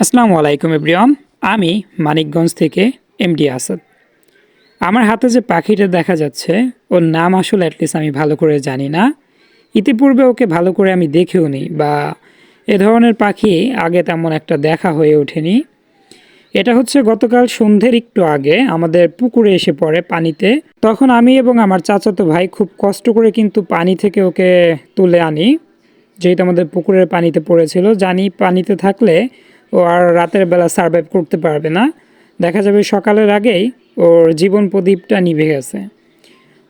আসসালামু আলাইকুম, এভরিওয়ান। আমি মানিকগঞ্জ থেকে এমডি আসাদ। আমার হাতে যে পাখিটা দেখা যাচ্ছে, ওর নাম আসলে অ্যাটলিস্ট আমি ভালো করে জানি না। ইতিপূর্বে ওকে ভালো করে আমি দেখেও নি বা এ ধরনের পাখি আগে তেমন একটা দেখা হয়ে ওঠেনি। এটা হচ্ছে গতকাল সন্ধ্যের একটু আগে আমাদের পুকুরে এসে পড়ে পানিতে। তখন আমি এবং আমার চাচাতো ভাই খুব কষ্ট করে কিন্তু পানি থেকে ওকে তুলে আনি। যেহেতু আমাদের পুকুরের পানিতে পড়েছিল, জানি পানিতে থাকলে ও আর রাতের বেলা সার্ভাইভ করতে পারবে না। দেখা যাবে সকালের আগেই ওর জীবন প্রদীপটা নিভে গেছে।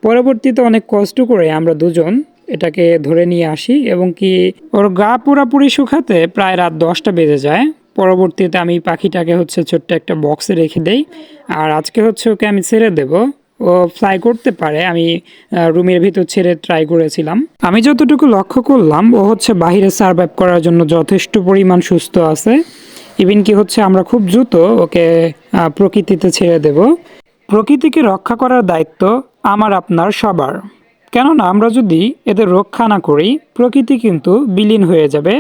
পরবর্তীতে অনেক কষ্ট করে আমরা দুজন এটাকে ধরে নিয়ে আসি এবং কি ওর গা পুরাপুরি শুকাতে প্রায় রাত দশটা বেজে যায়। পরবর্তীতে আমি পাখিটাকে হচ্ছে ছোট্ট একটা বক্সে রেখে দেই। আর আজকে হচ্ছে ওকে আমি ছেড়ে দেব। ও ফ্লাই করতে পারে, আমি রুমের ভিতর ছেড়ে ট্রাই করেছিলাম। আমি যতটুকু লক্ষ্য করলাম, ও হচ্ছে বাইরে সার্ভাইভ করার জন্য যথেষ্ট পরিমাণ সুস্থ আছে। ইভিন কি হচ্ছে, আমরা খুব দ্রুত ওকে প্রকৃতিতে ছেড়ে দেব। প্রকৃতিকে রক্ষা করার দায়িত্ব আমার, আপনার, সবার। কেননা আমরা যদি এদের রক্ষা না করি, প্রকৃতি কিন্তু বিলীন হয়ে যাবে।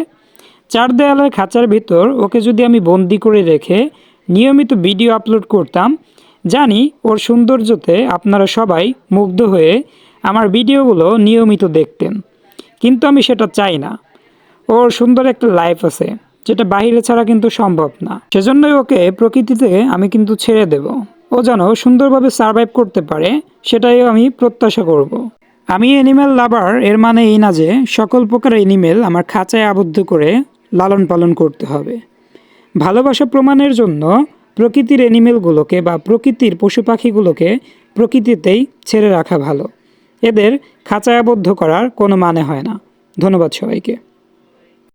চার দেয়ালের খাঁচার ভিতর ওকে যদি আমি বন্দি করে রেখে নিয়মিত ভিডিও আপলোড করতাম, জানি ওর সৌন্দর্যতে আপনারা সবাই মুগ্ধ হয়ে আমার ভিডিওগুলো নিয়মিত দেখতেন। কিন্তু আমি সেটা চাই না। ওর সুন্দর একটা লাইফ আছে। যেটা বাইরে ছাড়া কিন্তু সম্ভব না। সেজন্যই ওকে প্রকৃতিতে আমি কিন্তু ছেড়ে দেব। ও যেন সুন্দরভাবে সার্ভাইভ করতে পারে, সেটাই আমি প্রত্যাশা করব। আমি অ্যানিম্যাল লাভার এর মানে এই না যে সকল প্রকার অ্যানিমেল আমার খাঁচায় আবদ্ধ করে লালন পালন করতে হবে। ভালোবাসা প্রমাণের জন্য প্রকৃতির অ্যানিমেলগুলোকে বা প্রকৃতির পশু পাখিগুলোকে প্রকৃতিতেই ছেড়ে রাখা ভালো। এদের খাঁচায় আবদ্ধ করার কোনো মানে হয় না। ধন্যবাদ সবাইকে।